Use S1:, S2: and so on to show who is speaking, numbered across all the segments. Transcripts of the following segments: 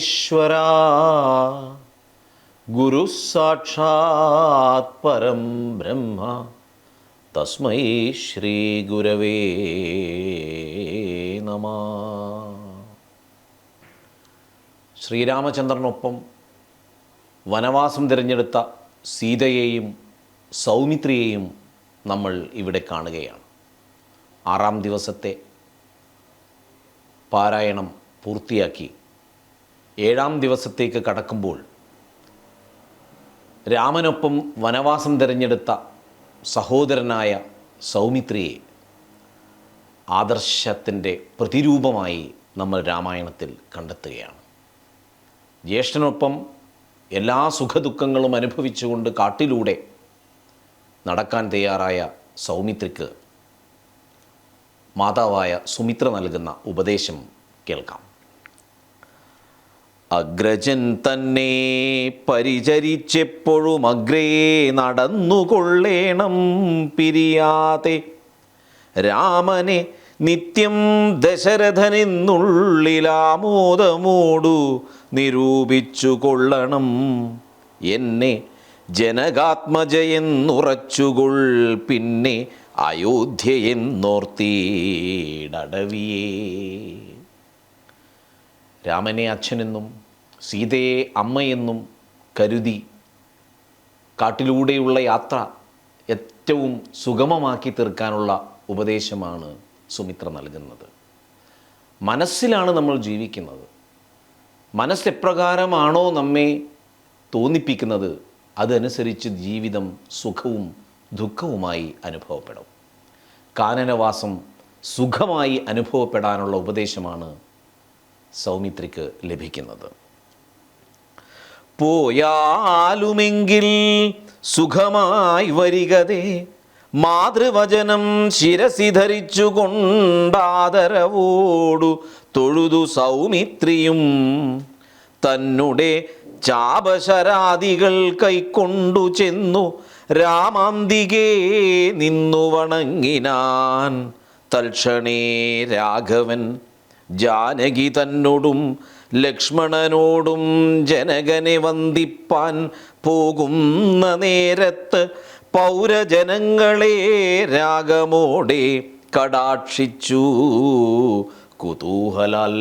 S1: ഗുരുദേവോ ഗുരുസാക്ഷാത് ഗുരു സാക്ഷാത് പരം ബ്രഹ്മ തസ്മൈ ശ്രീ ഗുരവേ നമ. ശ്രീരാമചന്ദ്രനൊപ്പം വനവാസം തിരഞ്ഞെടുത്ത സീതയെയും സൗമിത്രിയെയും നമ്മൾ ഇവിടെ കാണുകയാണ്. ആറാം ദിവസത്തെ പാരായണം പൂർത്തിയാക്കി ഏഴാം ദിവസത്തേക്ക് കടക്കുമ്പോൾ രാമനൊപ്പം വനവാസം തിരഞ്ഞെടുത്ത സഹോദരനായ സൗമിത്രിയെ ആദർശത്തിന്റെ പ്രതിരൂപമായി നമ്മൾ രാമായണത്തിൽ കണ്ടെത്തുകയാണ്. ജ്യേഷ്ഠനൊപ്പം എല്ലാ സുഖദുഃഖങ്ങളും അനുഭവിച്ചുകൊണ്ട് കാട്ടിലൂടെ നടക്കാൻ തയ്യാറായ സൗമിത്രിക്ക് മാതാവായ സുമിത്ര നൽകുന്ന ഉപദേശം കേൾക്കാം. അഗ്രജൻ തന്നെ പരിചരിച്ചെപ്പോഴും അഗ്രേ നടന്നുകൊള്ളേണം പിരിയാതെ. രാമനെ നിത്യം ദശരഥനെന്നുള്ളിലാമോദമോടു നിരൂപിച്ചു കൊള്ളണം എന്നെ ജനകാത്മജയെന്നുറച്ചുകൊൾ പിന്നെ അയോധ്യയെന്നോർത്തീടവിയേ രാമനെ അച്ഛനെന്നും സീതയെ അമ്മയെന്നും കരുതി കാട്ടിലൂടെയുള്ള യാത്ര ഏറ്റവും സുഗമമാക്കി തീർക്കാനുള്ള ഉപദേശമാണ് സുമിത്ര നൽകുന്നത്. മനസ്സിലാണ് നമ്മൾ ജീവിക്കുന്നത്. മനസ്സെപ്രകാരമാണോ നമ്മെ തോന്നിപ്പിക്കുന്നത് അതനുസരിച്ച് ജീവിതം സുഖവും ദുഃഖവുമായി അനുഭവപ്പെടും. കാനനവാസം സുഖമായി അനുഭവപ്പെടാനുള്ള ഉപദേശമാണ് സൗമിത്രിക്ക് ലഭിക്കുന്നത്. പോയാലുമെങ്കിൽ സുഖമായി വരികതേ. മാതൃവചനം ശിരസി ധരിച്ചു കൊണ്ടാദരവോടു തൊഴുതു സൗമിത്രിയും. തന്നെ ചാപശരാദികൾ കൈക്കൊണ്ടു ചെന്നു രാമാന്തികേ നിന്നു വണങ്ങിനാൻ. തൽക്ഷണേ രാഘവൻ ജാനകി തന്നോടും ലക്ഷ്മണനോടും ജനകനെ വന്ദിപ്പാൻ പോകുന്ന നേരത്ത് പൗരജനങ്ങളെ രാഗമോടെ കടാക്ഷിച്ചു. കുതൂഹലാൽ.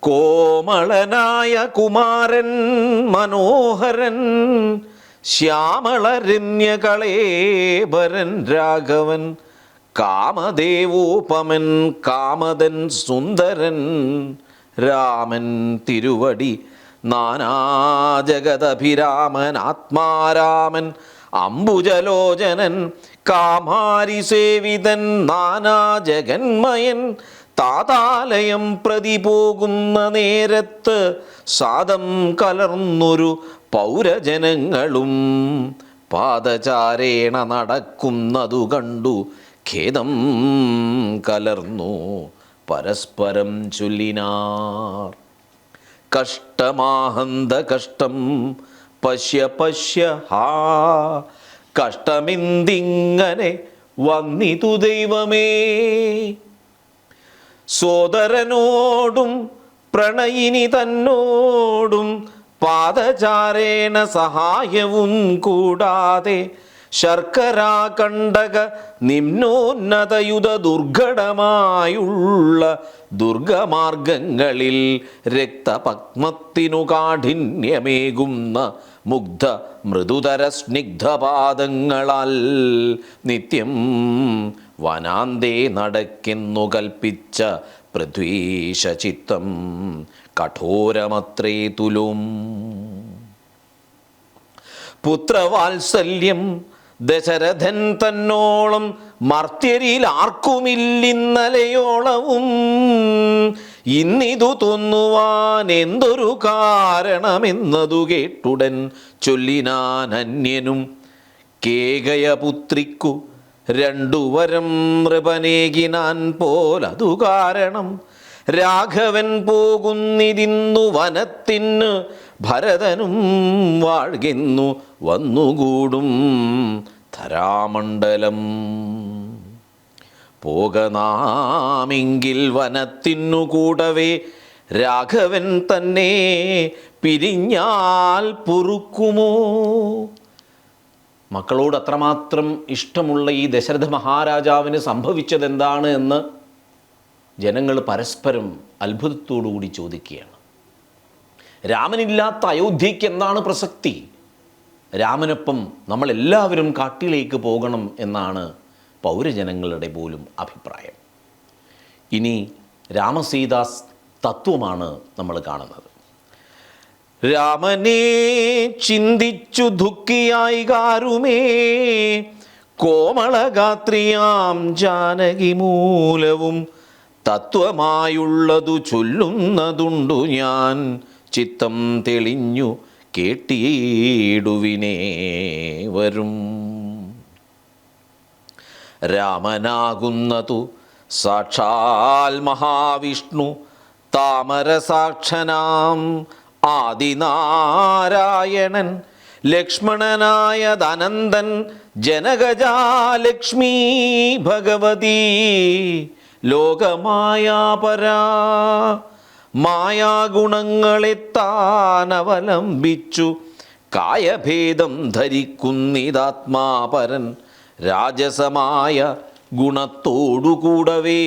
S1: കോമളനായ കുമാരൻ മനോഹരൻ ശ്യാമളരമ്യകളേബരൻ രാഘവൻ കാമദേവോപമൻ കാമതൻ സുന്ദരൻ രാമൻ തിരുവടി നാനാജഗതഭിരാമൻ ആത്മാരാമൻ അംബുജലോചനൻ കാമാരി സേവിതൻ നാനാജഗന്മയൻ താതാലയം പ്രതി പോകുന്ന നേരത്ത് സാദം കലർന്നൊരു പൗരജനങ്ങളും പാദചാരേണ നടക്കുന്നതു കണ്ടു. ഖേദം കലർന്നു. പരസ്പരം ചൊല്ലിനാർ. കഷ്ടമാഹന്ത കഷ്ടം പശ്യ പശ്യ ഹാ. കഷ്ടമെന്തിങ്ങനെ വന്നിതു ദൈവമേ. സോദരനോടും പ്രണയിനി തന്നോടും പാദചാരേണ സഹായവും കൂടാതെ ശർക്കര കണ്ടക നിമ്നോന്നതയുധ ദുർഘടമായുള്ള ദുർഗമാർഗങ്ങളിൽ രക്തപത്മത്തിനു കാഠിന്യമേകുന്ന മുഗ്ധ മൃദുതര സ്നിഗ്ധപാദങ്ങളാൽ നിത്യം വനാന്തേ നടക്കെന്നു കൽപ്പിച്ച പൃഥ്വീശ ചിത്തം കഠോരമത്രേ തുലും. പുത്രവാത്സല്യം ദശരഥൻ തന്നോളം മർത്യരിൽ ആർക്കുമില്ലിന്നലയോളവും ഇന്നിതു തോന്നുവാൻ എന്തൊരു കാരണമെന്നതു കേട്ടുടൻ ചൊല്ലിനാൻ അന്യനും. കേകയപുത്രിക്കു രണ്ടുവരം നൃപനേകിനാൻ പോലതു കാരണം. രാഘവൻ പോകുന്നിരുന്നു വനത്തിന് ഭരതനും വാഴ്കെന്നു വന്നുകൂടും. ധരാമണ്ഡലം. പോകനാമെങ്കിൽ വനത്തിനു കൂടവേ രാഘവൻ തന്നെ പിരിഞ്ഞാൽ പൊറുക്കുമോ? മക്കളോട് അത്രമാത്രം ഇഷ്ടമുള്ള ഈ ദശരഥ മഹാരാജാവിന് സംഭവിച്ചതെന്താണ് എന്ന് ജനങ്ങൾ പരസ്പരം അത്ഭുതത്തോടുകൂടി ചോദിക്കുകയാണ്. രാമനില്ലാത്ത അയോധ്യയ്ക്ക് എന്താണ് പ്രസക്തി? രാമനൊപ്പം നമ്മളെല്ലാവരും കാട്ടിലേക്ക് പോകണം എന്നാണ് പൗരജനങ്ങളുടെ പോലും അഭിപ്രായം. ഇനി രാമസീതാസ് തത്വമാണ് നമ്മൾ കാണുന്നത്. രാമനെ ചിന്തിച്ചു ദുഃഖിയായി കാരുമേ കോമളഗാത്രിയാം ജാനകി മൂലവും തത്വമായുള്ളതു ചൊല്ലുന്നതുണ്ടു ഞാൻ. ചിത്തം തെളിഞ്ഞു കേട്ടിടുവിനേ വരും. രാമനാകുന്നതു സാക്ഷാൽ മഹാവിഷ്ണു താമരസാക്ഷനാം ആദിനാരായണൻ ലക്ഷ്മണനായ ധനന്ദൻ ജനകജാലക്ഷ്മി ഭഗവതി ലോകമായാപരാ മായാഗുണങ്ങളെ താനവലംബിച്ചു. കായഭേദം ധരിക്കുന്നിതാത്മാപരൻ രാജസമായ ഗുണത്തോടുകൂടവേ.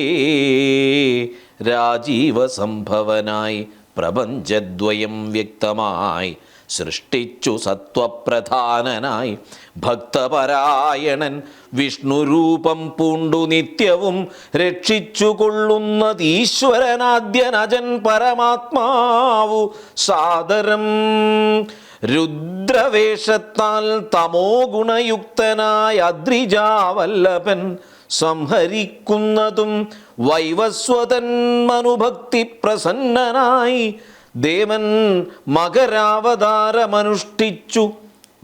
S1: രാജീവസംഭവനായി പ്രപഞ്ചദ്വയം വ്യക്തമായി സൃഷ്ടിച്ചു സത്വപ്രധാനനായി ഭക്തപരായണൻ. വിഷ്ണുരൂപം പൂണ്ടു നിത്യവും രക്ഷിച്ചു കൊള്ളുന്നത് ഈശ്വരനാദ്യനജൻ പരമാത്മാവു. സാദരം രുദ്രവേഷത്താൽ തമോ ഗുണയുക്തനായ അദ്രിജാവല്ലഭൻ. സംഹരിക്കുന്നതും വൈവസ്വതൻ മനുഭക്തി പ്രസന്നനായി ദേവൻ മകരാവതാരമനുഷ്ഠിച്ചു.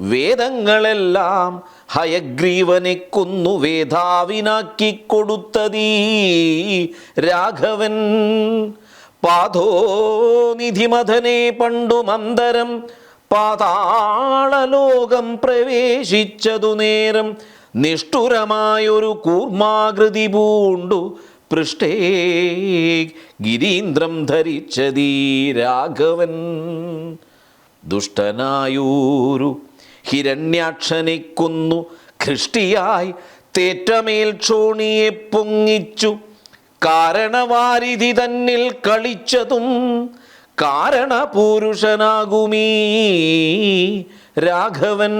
S1: വേദങ്ങളെല്ലാം ഹയഗ്രീവനെ കൊന്നു വേധാവിനാക്കി കൊടുത്തതീ രാഘവൻ പാതോനിധിമഥനെ പണ്ടു മന്ദരം പാതാളലോകം പ്രവേശിച്ചതു നേരം നിഷ്ഠുരമായൊരു കൂർമാകൃതി പൂണ്ടു. പൃഷ്ടേ ഗിരീന്ദ്രം ധരിച്ചതീ രാഘവൻ. ദുഷ്ടനായൂരു ഹിരണ്യാക്ഷനിക്കുന്നു കൊന്നു ഖൃഷ്ടിയായി തേറ്റമേൽ ക്ഷോണിയെ പൊങ്ങിച്ചു. കാരണവാരിധി തന്നിൽ കളിച്ചതും കാരണപൂരുഷനാകുമീ രാഘവൻ.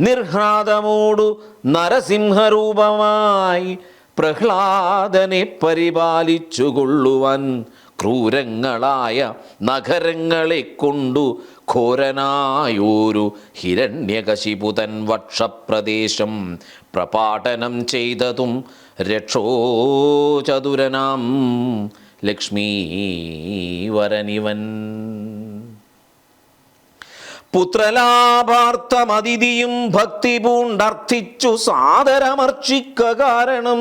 S1: നിർഹ്ലാദമോടു നരസിംഹരൂപമായി പ്രഹ്ലാദനെ പരിപാലിച്ചുകൊള്ളുവാൻ ക്രൂരങ്ങളായ നഗരങ്ങളെ കൊണ്ടു ഘോരനായൂരു ഹിരണ്യകശിപുതൻ വക്ഷപ്രദേശം പ്രപാടനം ചെയ്തതും രക്ഷോചതുരനാം ലക്ഷ്മീവരനിവൻ. പുത്രലാഭാർത്ഥമതിഥിയും ഭക്തി പൂണ്ടർത്ഥിച്ചു സാദരമർച്ചിക്ക കാരണം.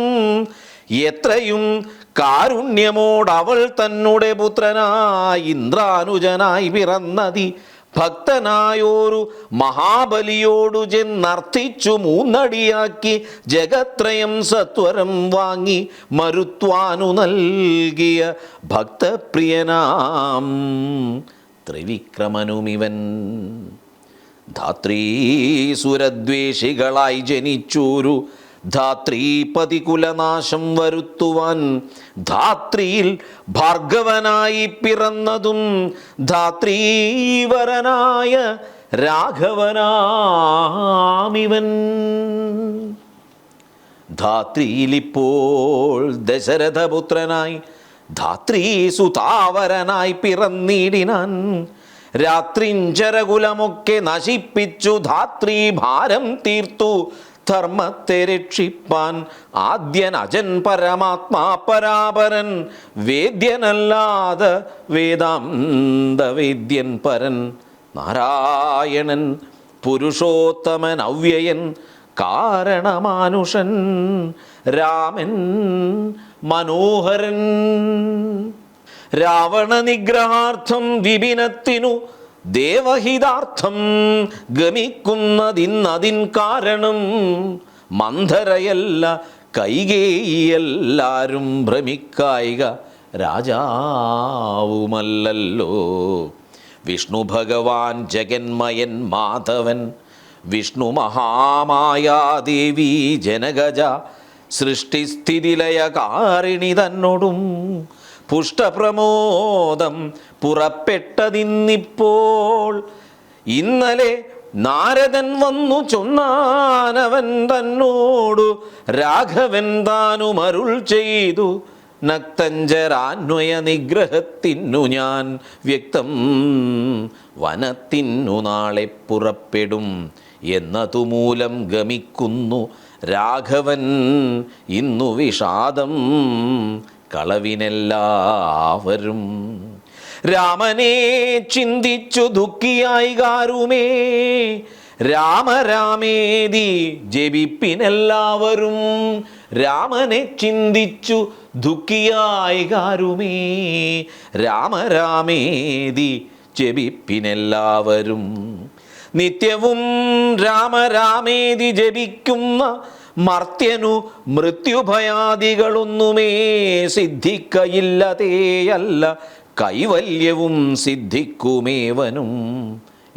S1: എത്രയും കാരുണ്യമോടവൾ തന്നെ പുത്രനായി ഇന്ദ്രാനുജനായി പിറന്നതി. ഭക്തനായോരു മഹാബലിയോടു ചെന്നർത്ഥിച്ചു മൂന്നടിയാക്കി ജഗത്രയം സത്വരം വാങ്ങി മരുത്വാനു നൽകിയ ഭക്തപ്രിയനാം. ത്രിവിക്രമനുമിവൻ. ധാത്രീസുരദ്വേഷികളായി ജനിച്ചൂരു ധാത്രീപതി കുലനാശം വരുത്തുവാൻ ധാത്രിയിൽ ഭാർഗവനായി പിറന്നതും ധാത്രീവരനായ രാഘവനാമിവൻ. ധാത്രിയിലിപ്പോൾ ദശരഥപുത്രനായി ധാത്രീസുതാവരനായി പിറന്നിടിനാൻ. രാത്രിഞ്ചരകുലമൊക്കെ നശിപ്പിച്ചു ധാത്രി ഭാരം തീർത്തു. ധർമ്മത്തെ രക്ഷിപ്പാൻ ആദ്യൻ അജൻ പരമാത്മാ പരാപരൻ. വേദ്യനല്ലാതെ വേദാന്ത വേദ്യൻ പരൻ. നാരായണൻ പുരുഷോത്തമൻ അവ്യയൻ കാരണമാനുഷൻ. രാമൻ മനോഹരൻ. രാവണ നിഗ്രഹാർത്ഥം വിപിനത്തിനു ദേവഹിതാർത്ഥം ഗമിക്കുന്നതിന്നതിൻ കാരണം മന്ധരയല്ല കൈകേയെല്ലാരും ഭ്രമിക്കായിക രാജാവുമല്ലല്ലോ. വിഷ്ണു ഭഗവാൻ ജഗന്മയൻ മാധവൻ വിഷ്ണു മഹാമായാദേവി ജനഗജ സൃഷ്ടിസ്ഥിതിലയകാരിണി തന്നോടും പുഷ്ടപ്രമോദം പുറപ്പെട്ടതിന്നിപ്പോൾ. ഇന്നലെ നാരദൻ വന്നു ചൊന്നാനവൻ തന്നോടു രാഘവൻ താനു മരുൾ ചെയ്തു. നക്തഞ്ചരാന്വയ നിഗ്രഹത്തിന്നു ഞാൻ വ്യക്തം വനത്തിന്നു നാളെ പുറപ്പെടും എന്നതുമൂലം ഗമിക്കുന്നു രാഘവൻ ഇന്നു വിഷാദം കളവിനെല്ലാവരും. രാമനെ ചിന്തിച്ചു ദുഃഖിയായി കാരുമേ. രാമരാമേതി ജപിപ്പിനെല്ലാവരും. രാമനെ ചിന്തിച്ചു ദുഃഖിയായി കാരുമേ. രാമരാമേതി ജപിപ്പിനെല്ലാവരും. നിത്യവും രാമരാമേതി ജപിക്കുന്ന മർത്യനു മൃത്യുഭയാദികളൊന്നുമേ സിദ്ധിക്കയില്ലതേയല്ല കൈവല്യവും സിദ്ധിക്കുമേവനും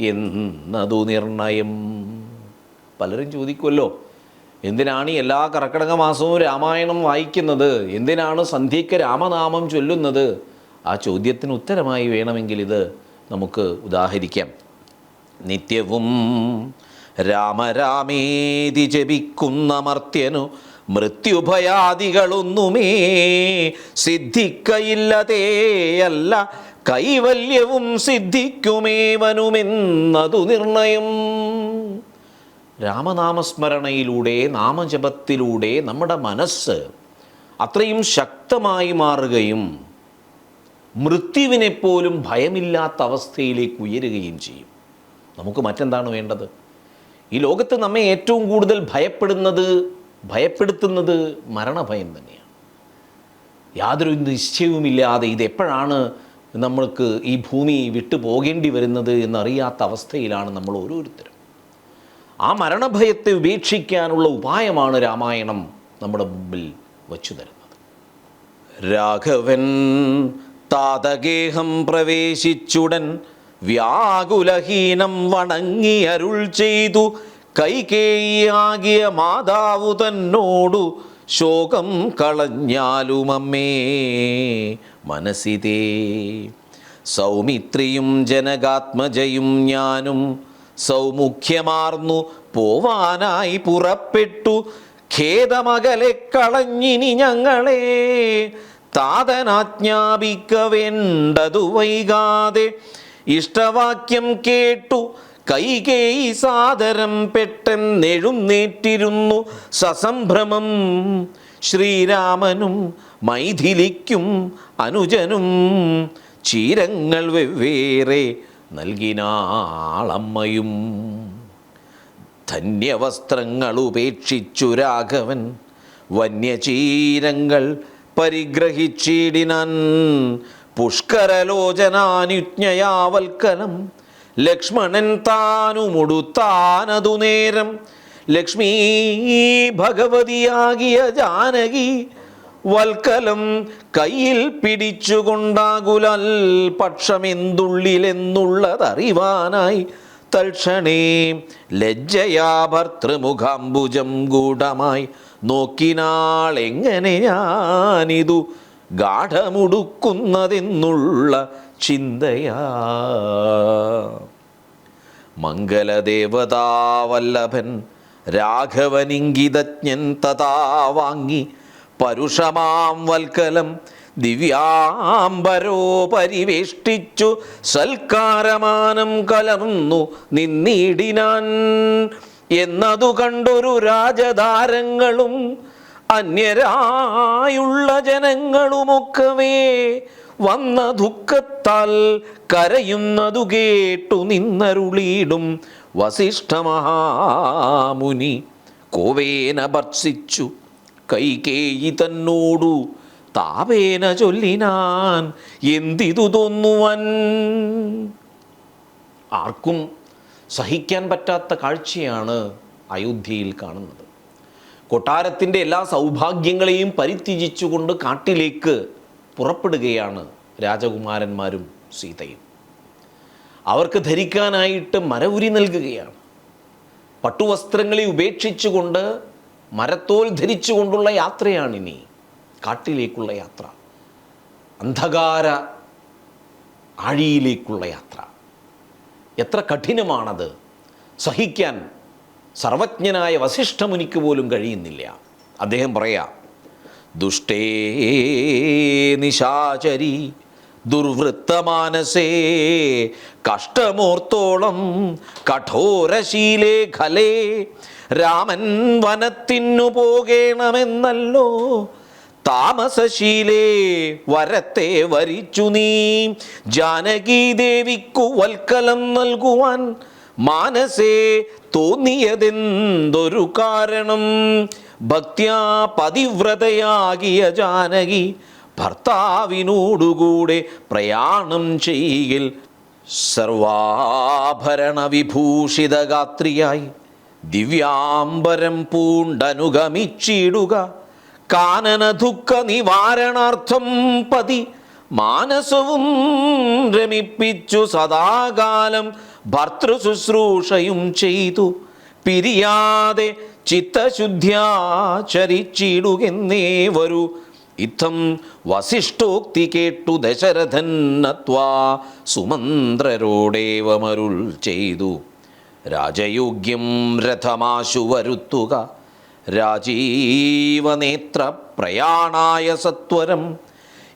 S1: എന്നതു നിർണയം. പലരും ചോദിക്കുമല്ലോ എന്തിനാണ് എല്ലാ കർക്കിടക മാസവും രാമായണം വായിക്കുന്നത്? എന്തിനാണ് സന്ധ്യയ്ക്ക് രാമനാമം ചൊല്ലുന്നത്? ആ ചോദ്യത്തിന് ഉത്തരമായി വേണമെങ്കിൽ ഇത് നമുക്ക് ഉദാഹരിക്കാം. നിത്യവും രാമരാമേതി ജപിക്കുന്ന മർത്യനു മൃത്യുഭയാദികളൊന്നുമേ സിദ്ധിക്കയില്ലതേയല്ല കൈവല്യവും സിദ്ധിക്കുമേവനുമെന്നതു നിർണയം. രാമനാമസ്മരണയിലൂടെ നാമജപത്തിലൂടെ നമ്മുടെ മനസ്സ് അത്രയും ശക്തമായി മാറുകയും മൃത്യുവിനെപ്പോലും ഭയമില്ലാത്ത അവസ്ഥയിലേക്ക് ഉയരുകയും ചെയ്യും. നമുക്ക് മറ്റെന്താണ് വേണ്ടത്? ഈ ലോകത്ത് നമ്മെ ഏറ്റവും കൂടുതൽ ഭയപ്പെടുന്നത് ഭയപ്പെടുത്തുന്നത് മരണഭയം തന്നെയാണ്. യാതൊരു നിശ്ചയവുമില്ലാതെ ഇതെപ്പോഴാണ് നമ്മൾക്ക് ഈ ഭൂമി വിട്ടു പോകേണ്ടി വരുന്നത് എന്നറിയാത്ത അവസ്ഥയിലാണ് നമ്മൾ ഓരോരുത്തരും. ആ മരണഭയത്തെ ഉപേക്ഷിക്കാനുള്ള ഉപായമാണ് രാമായണം നമ്മുടെ മുമ്പിൽ വച്ചു തരുന്നത്. രാഘവൻ താതഗേഹം പ്രവേശിച്ചുടൻ വ്യാകുലഹീനം വണങ്ങി അരുൾ ചെയ്തു. കൈകേയിയാകിയ മാതാവു തന്നോടു ശോകം കളഞ്ഞാലുമമ്മേ മനസ്സിതേ. സൗമിത്രിയും ജനകാത്മജയും ഞാനും സൗമുഖ്യമാർന്നു പോവാനായി പുറപ്പെട്ടു. ഖേദമകലെ കളഞ്ഞിനി ഞങ്ങളെ താതനാജ്ഞാപിക്ക വേണ്ടതു വൈകാതെ. ഇഷ്ടവാക്യം കേട്ടു. കൈകേയി സാദരം പെട്ടെന്നെഴുന്നേറ്റിരുന്നു സസംഭ്രമം ശ്രീരാമനും മൈഥിലിക്കും അനുജനും ചീരങ്ങൾ വെവ്വേറെ നൽകിനാളമ്മയും. ധന്യവസ്ത്രങ്ങൾ ഉപേക്ഷിച്ചു രാഘവൻ. വന്യചീരങ്ങൾ പരിഗ്രഹിച്ചിടിനാൻ പുഷ്കരലോചനാനുജ്ഞയാവൽക്കലം ലക്ഷ്മണൻ താനുമുടുത്താനതു നേരം. ലക്ഷ്മീ ഭഗവതിയാകിയ ജാനകി വൽക്കലം കയ്യിൽ പിടിച്ചുകൊണ്ടാകുലൽ. പക്ഷമെന്തുള്ളിലെന്നുള്ളതറിവാനായി തൽക്ഷണേ ലജ്ജയാ ഭർത്തൃമുഖാംബുജം ഗൂഢമായി. നോക്കിനാൾ എങ്ങനെ ഞാനിതു ഗാഠമുടുക്കുന്നതെന്നുള്ള ചിന്തയാ. മംഗലദേവതാവല്ലഭൻ രാഘവനിങ്കിതജ്ഞൻ തഥാ വാങ്ങി പരുഷമാം വൽക്കലം ദിവ്യാംബരോ പരിവേഷ്ടിച്ചു സൽക്കാരമാനം കലർന്നു നിന്നിടിനാൻ. എന്നതു കണ്ടൊരു രാജധാരങ്ങളും അന്യരായുള്ള ജനങ്ങളുമൊക്കവേ വന്ന ദുഃഖത്താൽ കരയുന്നതു കേട്ടു നിന്നരുളീടും വസിഷ്ഠമഹാമുനി കോവേന ഭർഷിച്ചു കൈകേയി തന്നോടു താവേന ചൊല്ലിനാൻ എന്തിതു തോന്നുവൻ? ആർക്കും സഹിക്കാൻ പറ്റാത്ത കാഴ്ചയാണ് അയോധ്യയിൽ കാണുന്നത്. കൊട്ടാരത്തിന്റെ എല്ലാ സൗഭാഗ്യങ്ങളെയും പരിത്യജിച്ചുകൊണ്ട് കാട്ടിലേക്ക് പുറപ്പെടുകയാണ് രാജകുമാരന്മാരും സീതയും. അവർക്ക് ധരിക്കാനായിട്ട് മരവുരി നൽകുകയാണ്. പട്ടുവസ്ത്രങ്ങളെ ഉപേക്ഷിച്ചുകൊണ്ട് മരത്തോൽ ധരിച്ചുകൊണ്ടുള്ള യാത്രയാണിനി കാട്ടിലേക്കുള്ള യാത്ര. അന്ധകാര ആഴിയിലേക്കുള്ള യാത്ര. എത്ര കഠിനമാണത്. സഹിക്കാൻ സർവജ്ഞനായ വസിഷ്ഠമുനിക്ക് പോലും കഴിയുന്നില്ല. അദ്ദേഹം പറയാ ദുഷ്ടേ നിശാചരി ദുർവൃത്തമാനസേ കഷ്ടമോർത്തോളം കഠോരശീലേ ഖലേ രാമൻ വനത്തിനു പോകേണമെന്നല്ലോ താമസശീലേ വരത്തെ വരിച്ചു നീ ജാനകീ ദേവിക്കു വൽക്കലം നൽകുവാൻ മാനസേ തോന്നിയതെന്തൊരു കാരണം? ഭക്ത്യാ പതിവ്രതയാകിയ ജാനകി ഭർത്താവിനോടുകൂടെ പ്രയാണം ചെയ്യിൽ സർവാഭരണ വിഭൂഷിതഗാത്രിയായി ദിവ്യാംബരം പൂണ്ടനുഗമിച്ചിടുക. കാനന ദുഃഖ നിവാരണാർത്ഥം പതി മാനസവും രമിപ്പിച്ചു സദാകാലം ഭർത്തൃശുശ്രൂഷയും ചെയ്തു. പിരിയാതെ ചിത്തശുദ്ധ്യാചരിച്ചിടുകെന്നേ വരൂ. ഇത്തം വസിഷ്ഠോക്തി കേട്ടു ദശരഥൻ നത്വാ സുമന്ത്രരോടേവമരുൾ ചെയ്തു. രാജയോഗ്യം രഥമാശു വരുത്തുക രാജീവനേത്ര പ്രയാണായ സത്വരം.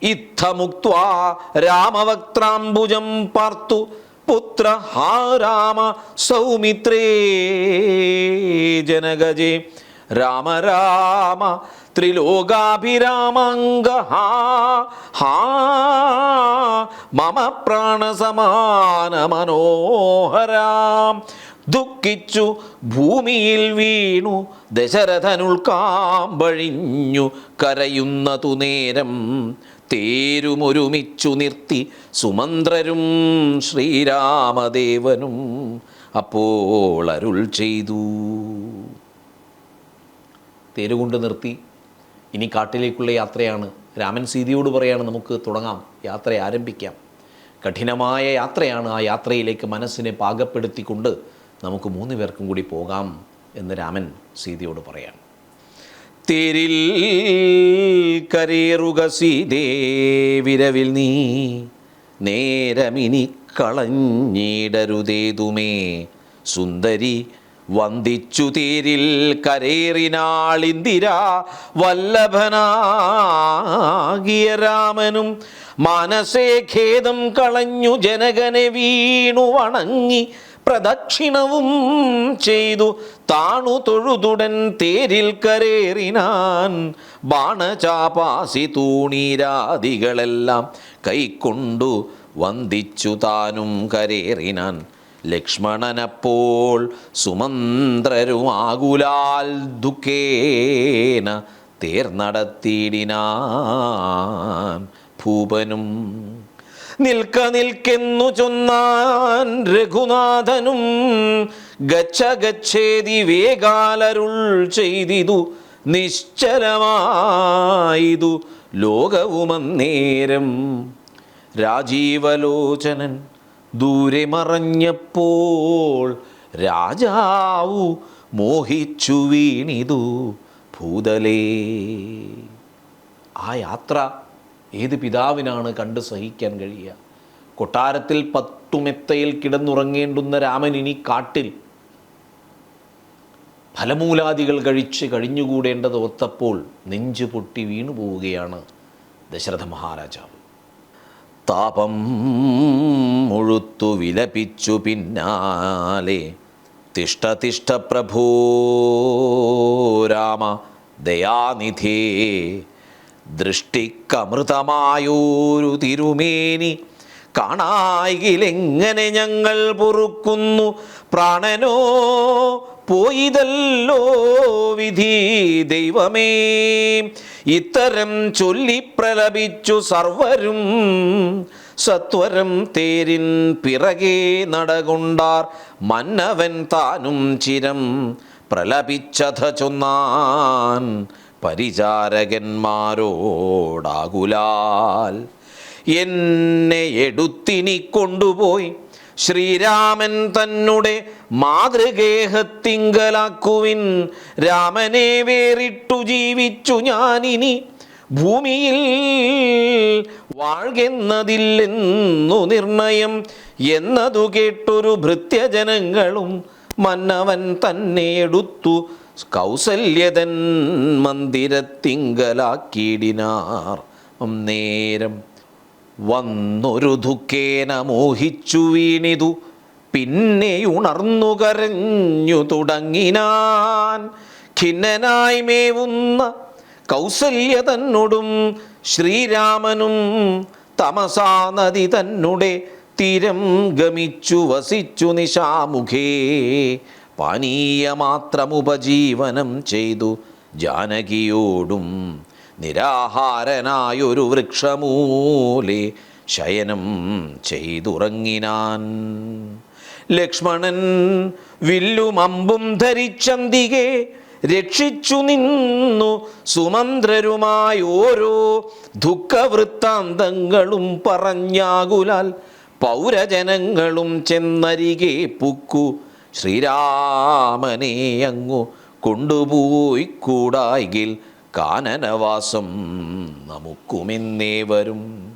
S1: ഇത്തമുക്വാ രാമവക്ത്രാംബുജം പാർത്തു. പുത്ര ഹാമ സൗമിത്രേ ജനകജേ. രാമ രാമ ത്രിലോകാഭിരാമംഗ മമ പ്രാണസമാന മനോഹരാം. ദുഃഖിച്ചു ഭൂമിയിൽ വീണു ദശരഥനുൾക്കാമ്പഴിഞ്ഞു കരയുന്നതു നേരം തേരുമൊരുമിച്ചു നിർത്തി സുമന്ത്രരും ശ്രീരാമദേവനും അപ്പോൾ അരുൾ ചെയ്തു. തേരുകൊണ്ട് നിർത്തി. ഇനി കാട്ടിലേക്കുള്ള യാത്രയാണ്. രാമൻ സീതയോട് പറയാണ് നമുക്ക് തുടങ്ങാം. യാത്ര ആരംഭിക്കാം. കഠിനമായ യാത്രയാണ് ആ യാത്രയിലേക്ക് മനസ്സിനെ പാകപ്പെടുത്തിക്കൊണ്ട് നമുക്ക് മൂന്ന് പേർക്കും കൂടി പോകാം എന്ന് രാമൻ സീതയോട് പറയാണ്. തേരിൽ കരേറുക സീതേ വിരവിൽ നീ. നേരമിനി കളഞ്ഞിടരുതേതുമേ. സുന്ദരി വന്ദിച്ചു തേരിൽ കരേറിനാളിന്ദിര വല്ലഭനാകിയ രാമനും. മനസേ ഖേദം കളഞ്ഞു ജനകനെ വീണു വണങ്ങി. പ്രദക്ഷിണവും ചെയ്തു. താണു തൊഴുതുടൻ തേരിൽ കരേറിനാൻ. ബാണചാപാസി തൂണീരാദികളെല്ലാം കൈക്കൊണ്ടു വന്ദിച്ചു താനും കരേറിനാൻ. ലക്ഷ്മണനപ്പോൾ സുമന്ത്രരുമാകുലാൽ ദുഃഖേന തേർ നടത്തിയിടിനാൻ ഭൂപനും നിൽക്ക നിൽക്കെന്നു ചൊന്നാൻ രഘുനാഥനും ഗച്ഛ ഗച്ഛേതി വേഗാലരുൾ ചെയ്തിതു നിശ്ചലമായിതു ലോകവുമന്നേരം. രാജീവലോചനൻ ദൂരെ മറഞ്ഞപ്പോൾ രാജാവു മോഹിച്ചു വീണിതു ഭൂതലേ. ആ യാത്ര ഏത് പിതാവിനാണ് കണ്ട് സഹിക്കാൻ കഴിയുക? കൊട്ടാരത്തിൽ പത്തുമെത്തയിൽ കിടന്നുറങ്ങേണ്ടുന്ന രാമൻ ഇനി കാട്ടിൽ. ഫലമൂലാദികൾ കഴിച്ച് കഴിഞ്ഞുകൂടേണ്ടത് ഒത്തപ്പോൾ നെഞ്ചു പൊട്ടി വീണു പോവുകയാണ് ദശരഥ മഹാരാജാവ്. താപം മുഴുത്തു വിലപിച്ചു പിന്നാലെ തിഷ്ട തിഷ്ട പ്രഭോ രാമ ദയാനിധേ ദൃഷ്ടിക്കമൃതമായൊരു തിരുമേനി. കാണായിലെങ്ങനെ ഞങ്ങൾ പൊറുക്കുന്നു? പ്രാണനോ പോയിതല്ലോ വിധി ദൈവമേ. ഇത്തരം ചൊല്ലി പ്രലപിച്ചു സർവരും സത്വരം തേരിൻ പിറകെ നടകൊണ്ടാർ. മന്നവൻ താനും ചിരം പ്രലപിച്ചഥ ചൊന്നാൻ. പരിചാരകന്മാരോടാകുലാൽ. എന്നെ എടുത്തിനി കൊണ്ടുപോയി ശ്രീരാമൻ തന്നെ മാതൃഗേഹത്തിങ്കലാക്കുവിൻ. രാമനെ വേറിട്ടു ജീവിച്ചു ഞാനിനി ഭൂമിയിൽ വാഴ്കെന്നതില്ലെന്നു നിർണയം എന്നതു കേട്ടൊരു ഭൃത്യജനങ്ങളും മന്നവൻ തന്നെ എടുത്തു കൗസല്യതൻ മന്ദിരത്തിങ്കലാക്കിയിടിനാർ. നേരം വന്നൊരു ദുഃഖേന മോഹിച്ചു വീണിതു. പിന്നെയുണർന്നു കരഞ്ഞു തുടങ്ങിനാൻ. ഖിന്നനായി മേവുന്ന കൗസല്യ തന്നോടും ശ്രീരാമനും തമസാ നദി തന്നുടെ തീരം ഗമിച്ചു വസിച്ചു നിശാമുഖേ. പാനീയമാത്രമുപജീവനം ചെയ്തു. ജാനകിയോടും നിരാഹാരനായൊരു വൃക്ഷമൂലെ ശയനം ചെയ്തുറങ്ങിനാൻ. ലക്ഷ്മണൻ വില്ലും അമ്പും ധരിച്ചന്തികെ രക്ഷിച്ചു നിന്നു. സുമന്ത്രരുമായി ഓരോ ദുഃഖവൃത്താന്തങ്ങളും പറഞ്ഞാകുലാൽ പൗരജനങ്ങളും ചെന്നരികെ പുക്കു. ശ്രീരാമനെ അങ്ങു കൊണ്ടുപോയി കൂടായിൽ കാനനവാസം നമുക്കുമെന്നേ വരും.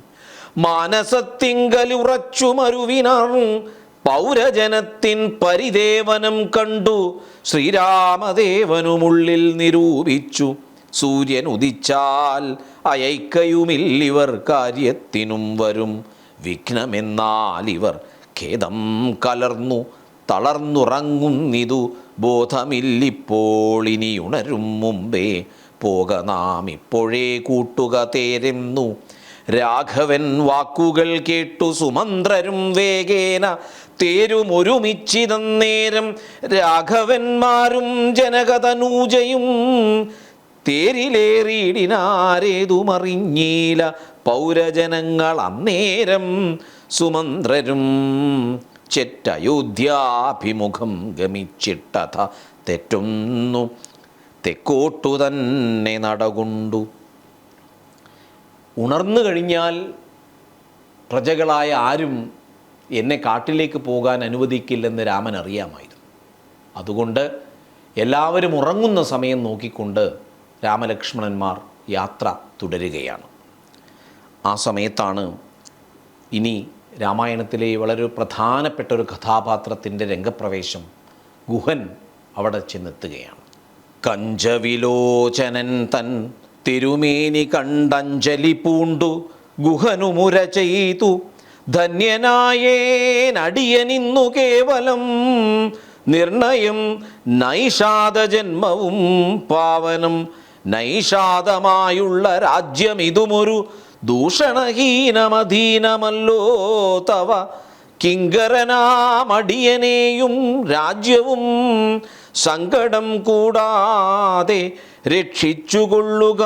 S1: മാനസത്തിങ്കലുറച്ചു മരുവിനാർ പൗരജനത്തിൻ പരിദേവനം കണ്ടു. ശ്രീരാമദേവനുമുള്ളിൽ നിരൂപിച്ചു. സൂര്യൻ ഉദിച്ചാൽ അയക്കയുമില്ലിവർ കാര്യത്തിനും വരും. വിഘ്നമെന്നാൽ ഇവർ ഖേദം കലർന്നു. തളർന്നുറങ്ങുന്നിതു ഉണരും മുമ്പേ. പോക നാം ഇപ്പോഴേ കൂട്ടുക തേരുന്നു. രാഘവൻ വാക്കുകൾ കേട്ടു. സുമന്ത്രരും വേഗേന തേരുമൊരുമിച്ചിതന്നേരം രാഘവന്മാരും ജനകതനൂജയും തേരിലേറിയിടിനാരേതുമറിഞ്ഞീല പൗരജനങ്ങൾ അന്നേരം സുമന്ത്രരും ചെറ്റയോധ്യാഭിമുഖം ഗമിച്ചിട്ടഥ തെറ്റുന്നു. തെക്കോട്ടു തന്നെ നടകൊണ്ടു. ഉണർന്നു കഴിഞ്ഞാൽ പ്രജകളായ ആരും എന്നെ കാട്ടിലേക്ക് പോകാൻ അനുവദിക്കില്ലെന്ന് രാമൻ അറിയാമായിരുന്നു. അതുകൊണ്ട് എല്ലാവരും ഉറങ്ങുന്ന സമയം നോക്കിക്കൊണ്ട് രാമലക്ഷ്മണന്മാർ യാത്ര തുടരുകയാണ്. ആ സമയത്താണ് ഇനി രാമായണത്തിലെ വളരെ പ്രധാനപ്പെട്ട ഒരു കഥാപാത്രത്തിന്റെ രംഗപ്രവേശം ഗുഹൻ അവിടെ ചെന്നെത്തുകയാണ്. കഞ്ചവിലോചനൻ തൻ തിരുമേനി കണ്ടഞ്ജലി പൂണ്ടു ഗുഹനുമുര ചെയ്തു. ധന്യനായേനടിയനിന്നു കേവലം നിർണയം നൈഷാദ ജന്മവും പാവനം. നൈഷാദമായുള്ള രാജ്യമിതുമൊരു ദൂഷണഹീനമധീനമല്ലോ തവ. കിങ്കരനാമടിയനെയും രാജ്യവും സങ്കടം കൂടാതെ രക്ഷിച്ചുകൊള്ളുക.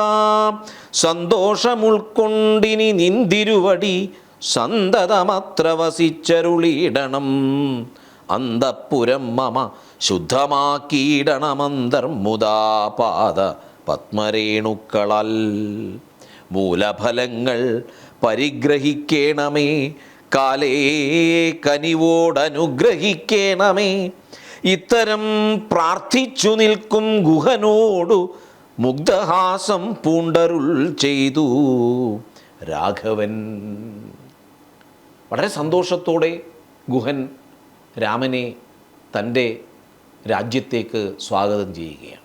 S1: സന്തോഷമുൾക്കൊണ്ടിനി നിന്തിരുവടി സന്തതമത്ര വസിച്ചരുളിയിടണം. അന്തപ്പുരം മമ ശുദ്ധമാക്കിയിടണമന്തർമുദാപാദ പത്മരേണുക്കളൽ മൂലഫലങ്ങൾ പരിഗ്രഹിക്കേണമേ. കാലേ കനിവോടനുഗ്രഹിക്കേണമേ. ഇത്തരം പ്രാർത്ഥിച്ചു നിൽക്കും ഗുഹനോടു മുഗ്ധഹാസം പൂണ്ടരുൾ ചെയ്തു. രാഘവൻ വളരെ സന്തോഷത്തോടെ ഗുഹൻ രാമനെ തന്റെ രാജ്യത്തേക്ക് സ്വാഗതം ചെയ്യുകയാണ്.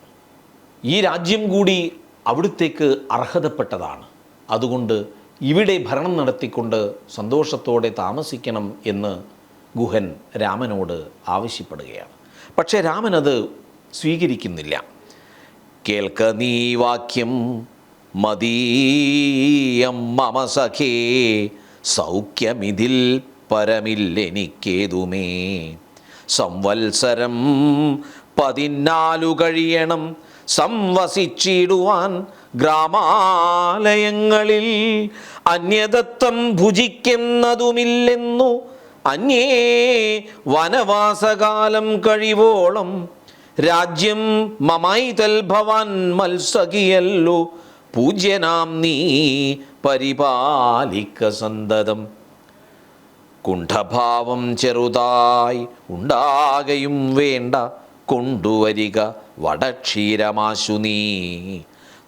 S1: ഈ രാജ്യം കൂടി അവിടുത്തേക്ക് അർഹതപ്പെട്ടതാണ്. അതുകൊണ്ട് ഇവിടെ ഭരണം നടത്തിക്കൊണ്ട് സന്തോഷത്തോടെ താമസിക്കണം എന്ന് ഗുഹൻ രാമനോട് ആവശ്യപ്പെടുകയാണ്. പക്ഷേ രാമനത് സ്വീകരിക്കുന്നില്ല. കേൾക്ക നീ വാക്യം മതീയം മമ സഖേ സൗഖ്യമിതിൽ പരമില്ലെനിക്കേതുമേ. സംവത്സരം പതിനാലു കഴിയണം സംവസിച്ചിടുവാൻ ഗ്രാമാലയങ്ങളിൽ അന്യതത്വം ഭുജിക്കുന്നതുമില്ലെന്നു. അന്യേ വനവാസകാലം കഴിവോളം രാജ്യം മമൈതൽ ഭവാൻ മത്സകിയല്ലു. പൂജ്യനാം നീ പരിപാലിക്ക സന്തതം. കുണ്ഠഭാവം ചെറുതായി ഉണ്ടാകയും വേണ്ട. കൊണ്ടുവരിക വടക്ഷീരമാശു നീ.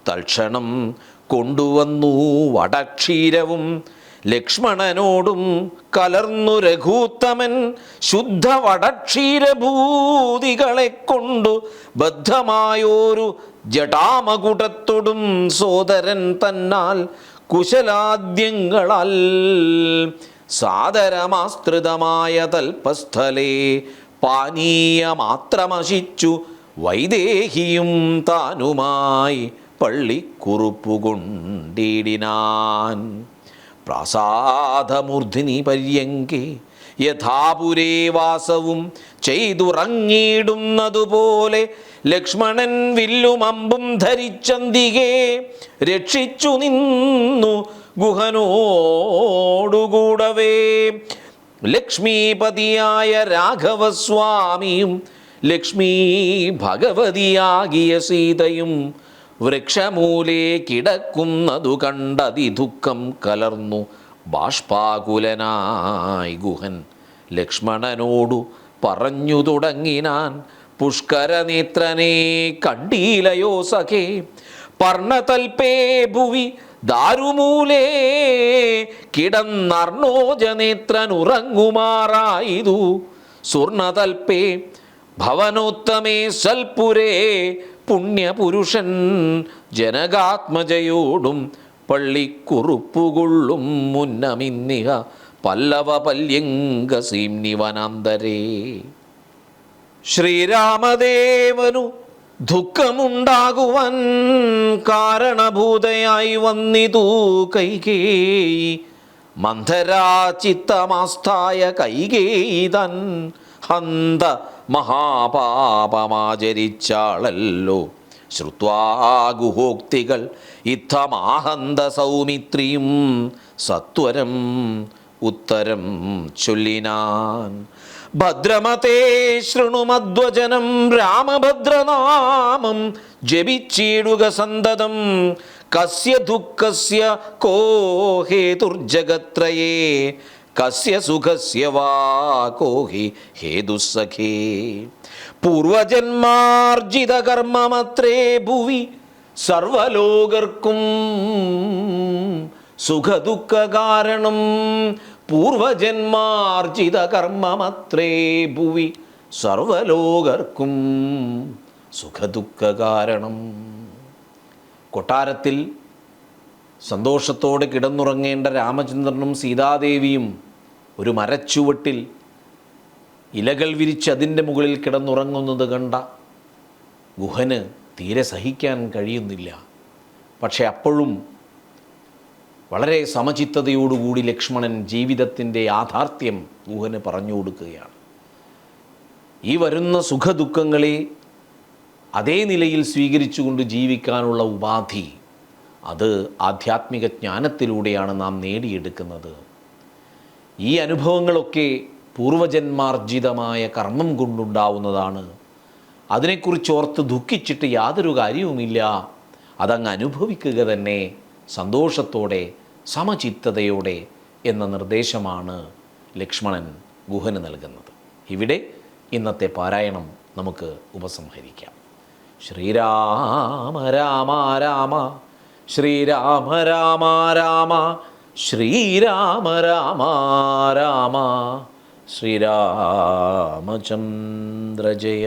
S1: തൽക്ഷണം കൊണ്ടുവന്നു വടക്ഷീരവും ലക്ഷ്മണനോടും കലർന്നു രഘൂത്തമൻ ശുദ്ധ വടക്ഷീരഭൂതികളെ കൊണ്ടു ബദ്ധമായോരു ജടാമകുടത്തൊടും സോദരൻ തന്നാൽ കുശലാദ്യങ്ങളാൽ. സാദരമാസ്തൃതമായ തൽപസ്ഥലേ പാനീയമാത്രമശിച്ചു വൈദേഹിയും താനുമായി പള്ളിക്കുറുപ്പുകൊണ്ടിടിനാൻ പ്രാസാദമൂർധിനി പര്യങ്കെ യഥാപുരേ വാസവും ചെയ്തുറങ്ങിയിടുന്നതുപോലെ ലക്ഷ്മണൻ വില്ലും അമ്പും ധരിച്ചന്തികെ രക്ഷിച്ചു നിന്നു ഗുഹനോടുകൂടവേ. ലക്ഷ്മീപതിയായ രാഘവസ്വാമിയും ലക്ഷ്മീ ഭഗവതിയാകിയ സീതയും വൃക്ഷമൂലേ കിടക്കുന്നതു കണ്ടതി ദുഃഖം കലർന്നു. ബാഷ്പാകുലനായി ഗുഹൻ ലക്ഷ്മണനോടു പറഞ്ഞു തുടങ്ങിനാൻ. പുഷ്കരനേത്രനെ കണ്ടീലയോ സഖേ. പർണതൽപേ ഭുവി ദാരുമൂലേ കിടന്നർണോജനേത്രനുറങ്ങുമാറായിതു. സ്വർണതൽപേ ഭവനോത്തമേ സൽപുരേ പുണ്യപുരുഷൻ ജനകാത്മജയോടും പള്ളിക്കുറുപ്പുകൊള്ളും മുന്നമിന്നിഹ പല്ലവ പല്യങ്കസീംനിവനാന്തരേ ശ്രീരാമദേവനു ദുഃഖമുണ്ടാകുവാൻ കാരണഭൂതയായി വന്നിതു കൈകേയി. മന്ധരാചിത്തമാസ്ഥായ കൈകേയി തൻ ഹന്ത മഹാപാപമാചരിച്ചാളല്ലോ. ശ്രുത്വാഗുഹോക്തികൾ ഇത്തമാഹന്ത സൗമിത്രിയും സത്വരം ഉത്തരം ചൊല്ലിനാൻ. ഭദ്രമതേ ശൃണുമധ്വജനം രാമഭദ്രനാമം ജപിച്ചിടുക സന്തതം കസ്യ ദുഃഖസ്യ കോ ഹേതുർജഗത്രയേ കസ്യ സുഖസ്യ വാ കോ ഹി ഹേതുസഖേ പൂർവജന്മാർജിത കർമ്മമത്രേ ഭുവി. സർവലോകർക്കും സുഖദുഃഖ കാരണം പൂർവജന്മാർജിത കർമ്മമത്രേ ഭുവി. സർവലോകർക്കും സുഖദുഃഖ കാരണം കൊട്ടാരത്തിൽ സന്തോഷത്തോടെ കിടന്നുറങ്ങേണ്ട രാമചന്ദ്രനും സീതാദേവിയും ഒരു മരച്ചുവട്ടിൽ ഇലകൾ വിരിച്ച് അതിന്റെ മുകളിൽ കിടന്നുറങ്ങുന്നത് കണ്ട ഗുഹന് തീരെ സഹിക്കാൻ കഴിയുന്നില്ല. പക്ഷേ അപ്പോഴും വളരെ സമചിത്തതയോടുകൂടി ലക്ഷ്മണൻ ജീവിതത്തിന്റെ യാഥാർത്ഥ്യം ഗുഹന് പറഞ്ഞു കൊടുക്കുകയാണ്. ഈ വരുന്ന സുഖദുഃഖങ്ങളെ അതേ നിലയിൽ സ്വീകരിച്ചുകൊണ്ട് ജീവിക്കാനുള്ള ഉപാധി അത് ആധ്യാത്മിക ജ്ഞാനത്തിലൂടെയാണ് നാം നേടിയെടുക്കുന്നത്. ഈ അനുഭവങ്ങളൊക്കെ പൂർവജന്മാർജിതമായ കർമ്മം കൊണ്ടുണ്ടാവുന്നതാണ്. അതിനെക്കുറിച്ച് ഓർത്ത് ദുഃഖിച്ചിട്ട് യാതൊരു കാര്യവുമില്ല. അതങ്ങ് അനുഭവിക്കുക തന്നെ സന്തോഷത്തോടെ സമചിത്തതയോടെ എന്ന നിർദ്ദേശമാണ് ലക്ഷ്മണൻ ഗുഹന് നൽകുന്നത്. ഇവിടെ ഇന്നത്തെ പാരായണം നമുക്ക് ഉപസംഹരിക്കാം. ശ്രീരാമ രാമ രാമ ശ്രീരാമ രാമ രാമ ശ്രീരാമ രാമ രാമ ശ്രീരാമചന്ദ്ര ജയ